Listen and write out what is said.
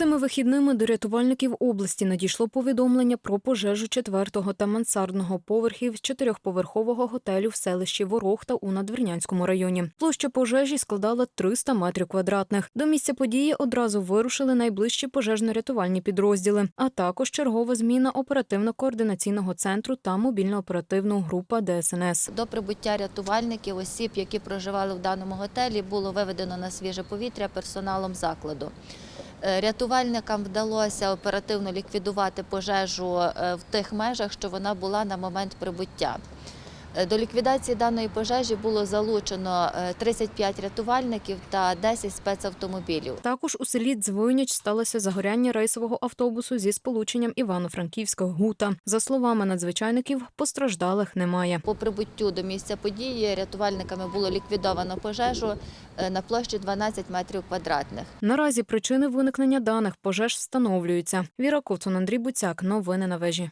Цими вихідними до рятувальників області надійшло повідомлення про пожежу четвертого та мансардного поверхів чотирьохповерхового готелю в селищі Ворохта у Надвірнянському районі. Площа пожежі складала 300 метрів квадратних. До місця події одразу вирушили найближчі пожежно-рятувальні підрозділи, а також чергова зміна оперативно-координаційного центру та мобільно-оперативна група ДСНС. До прибуття рятувальників осіб, які проживали в даному готелі, було виведено на свіже повітря персоналом закладу. Е, Рятувальникам вдалося оперативно ліквідувати пожежу е, в тих межах, що вона була на момент прибуття. Е, До ліквідації даної пожежі було залучено е, 35 рятувальників та 10 спецавтомобілів. Також у селі Дзвойніч сталося загоряння рейсового автобусу зі сполученням Івано-Франківська Гута. За словами надзвичайників, постраждалих немає. По прибуттю до місця події рятувальниками було ліквідовано пожежу е, на площі 12 метрів квадратних. Наразі причини виникнення даних пожеж встановлюються. Віра Коцун, Андрій Буцяк. Новини на вежі.